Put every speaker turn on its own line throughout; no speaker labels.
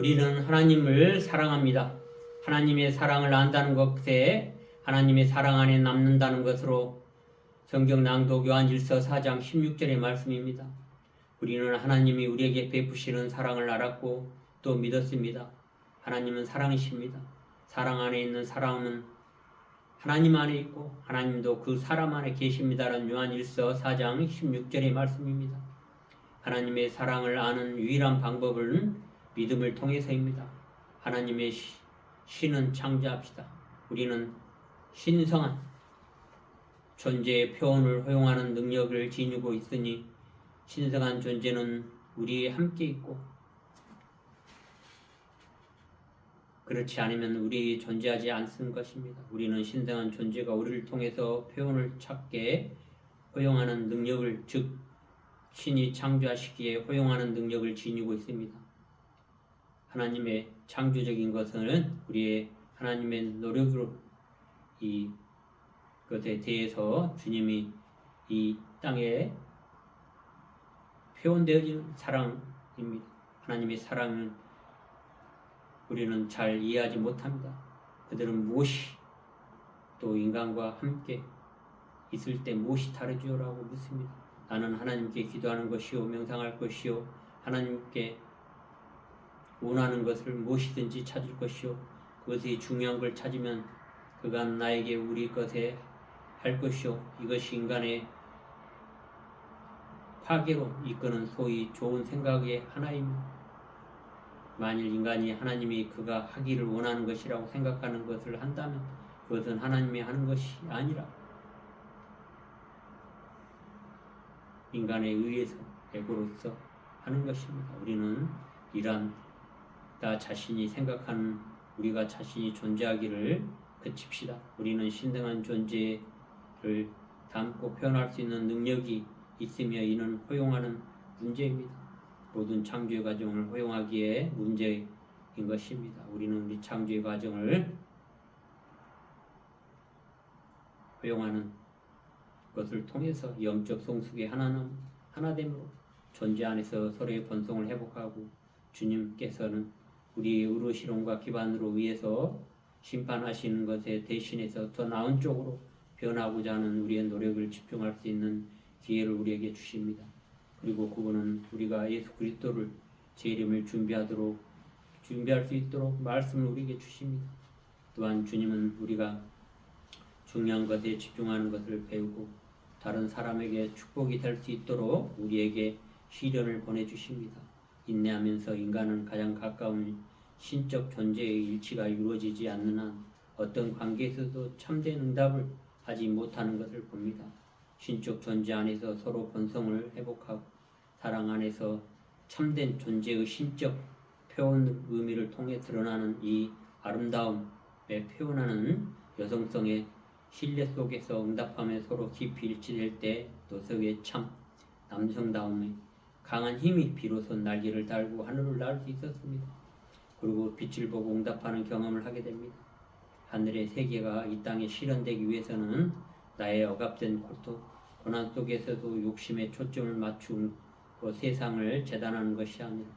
우리는 하나님을 사랑합니다. 하나님의 사랑을 안다는 것에 하나님의 사랑 안에 남는다는 것으로 성경 낭독 요한 1서 4장 16절의 말씀입니다. 우리는 하나님이 우리에게 베푸시는 사랑을 알았고 또 믿었습니다. 하나님은 사랑이십니다. 사랑 안에 있는 사랑은 하나님 안에 있고 하나님도 그 사람 안에 계십니다라는 요한 1서 4장 16절의 말씀입니다. 하나님의 사랑을 아는 유일한 방법은 믿음을 통해서입니다. 하나님의 시, 신은 창조합시다. 우리는 신성한 존재의 표현을 허용하는 능력을 지니고 있으니 신성한 존재는 우리에 함께 있고 그렇지 않으면 우리 존재하지 않는 것입니다. 우리는 신성한 존재가 우리를 통해서 표현을 찾게 허용하는 능력을 즉 신이 창조하시기에 허용하는 능력을 지니고 있습니다. 하나님의 창조적인 것은 우리의 하나님의 노력으로 이 것에 대해서 주님이 이 땅에 표현되어진 사랑입니다. 하나님의 사랑은 우리는 잘 이해하지 못합니다. 그들은 무엇이 또 인간과 함께 있을 때 무엇이 다르지요라고 묻습니다. 나는 하나님께 기도하는 것이요 명상할 것이요 하나님께 원하는 것을 무엇이든지 찾을 것이요 그것이 중요한 걸 찾으면 그간 나에게 우리 것에 할 것이요 이것이 인간의 파괴로 이끄는 소위 좋은 생각의 하나입니다. 만일 인간이 하나님이 그가 하기를 원하는 것이라고 생각하는 것을 한다면 그것은 하나님이 하는 것이 아니라 인간에 의해서 에고로서 하는 것입니다. 우리는 이러한 나 자신이 생각하는 우리가 자신이 존재하기를 그칩시다. 우리는 신등한 존재를 담고 표현할 수 있는 능력이 있으며 이는 허용하는 문제입니다. 모든 창조의 과정을 허용하기에 문제인 것입니다. 우리는 우리 창조의 과정을 허용하는 것을 통해서 영적 성숙의 하나는 하나됨으로 존재 안에서 서로의 번성을 회복하고 주님께서는 우리의 의로시론과 기반으로 위해서 심판하시는 것에 대신해서 더 나은 쪽으로 변하고자 하는 우리의 노력을 집중할 수 있는 기회를 우리에게 주십니다. 그리고 그분은 우리가 예수 그리스도를 재림을 준비하도록 준비할 수 있도록 말씀을 우리에게 주십니다. 또한 주님은 우리가 중요한 것에 집중하는 것을 배우고 다른 사람에게 축복이 될 수 있도록 우리에게 시련을 보내주십니다. 인내하면서 인간은 가장 가까운 신적 존재의 일치가 이루어지지 않는 한 어떤 관계에서도 참된 응답을 하지 못하는 것을 봅니다. 신적 존재 안에서 서로 본성을 회복하고 사랑 안에서 참된 존재의 신적 표현 의미를 통해 드러나는 이 아름다움에 표현하는 여성성의 신뢰 속에서 응답하며 서로 깊이 일치될 때 노석의 참 남성다움의 강한 힘이 비로소 날개를 달고 하늘을 날 수 있었습니다. 그리고 빛을 보고 응답하는 경험을 하게 됩니다. 하늘의 세계가 이 땅에 실현되기 위해서는 나의 억압된 고통, 고난 속에서도 욕심에 초점을 맞추고 세상을 재단하는 것이 아니라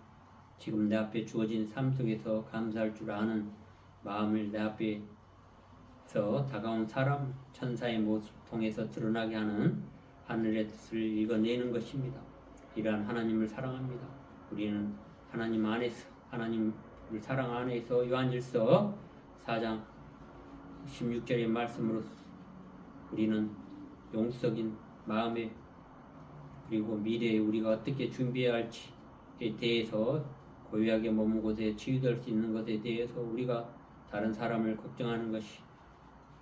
지금 내 앞에 주어진 삶 속에서 감사할 줄 아는 마음을 내 앞에서 다가온 사람 천사의 모습 통해서 드러나게 하는 하늘의 뜻을 읽어내는 것입니다. 이러한 하나님을 사랑합니다. 우리는 하나님 안에서 하나님 을 사랑 안에서 요한일서 4장 16절의 말씀으로 우리는 영적인 마음에 그리고 미래에 우리가 어떻게 준비해야 할지에 대해서 고요하게 머문 곳에 치유될 수 있는 것에 대해서 우리가 다른 사람을 걱정하는 것이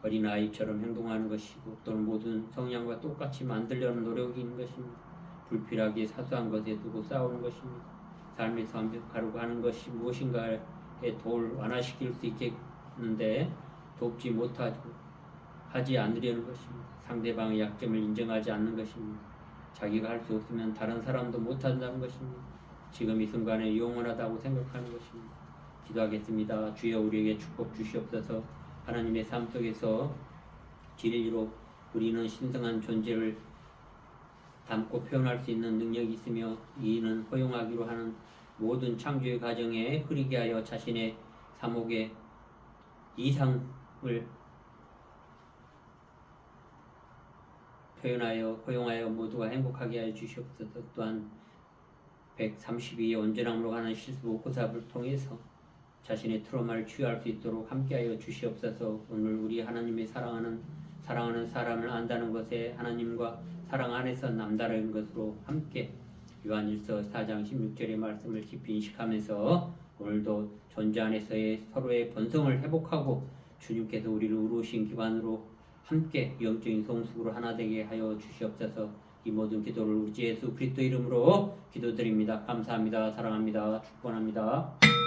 어린아이처럼 행동하는 것이고 또는 모든 성향과 똑같이 만들려는 있는 것입니다. 불필요하게 사소한 것에 두고 싸우는 것입니다. 삶에서 완벽하려고 하는 것이 무엇인가에 도를 완화시킬 수 있겠는데 돕지 못하고 하지 않으려는 것입니다. 상대방의 약점을 인정하지 않는 것입니다. 자기가 할 수 없으면 다른 사람도 못한다는 것입니다. 지금 이 순간에 영원하다고 생각하는 것입니다. 기도하겠습니다. 주여 우리에게 축복 주시옵소서 하나님의 삶 속에서 진리로 우리는 신성한 존재를 담고 표현할 수 있는 능력이 있으며 이는 허용하기로 하는 모든 창조의 과정에 흐리게 하여 자신의 사목의 이상을 표현하여 허용하여 모두가 행복하게 하여 주시옵소서. 또한 132의 온전함으로 가는 실수 고사를 통해서 자신의 트로마를 치유할 수 있도록 함께하여 주시옵소서. 오늘 우리 하나님의 사랑하는 사랑하는 사람을 안다는 것에 하나님과 사랑 안에서 남다른 것으로 함께 요한일서 4장 16절의 말씀을 깊이 인식하면서 오늘도 존재 안에서의 서로의 번성을 회복하고 주님께서 우리를 우루신 기반으로 함께 영적인 성숙으로 하나 되게 하여 주시옵소서 이 모든 기도를 우리 주 예수 그리스도 이름으로 기도드립니다. 감사합니다. 사랑합니다. 축복합니다.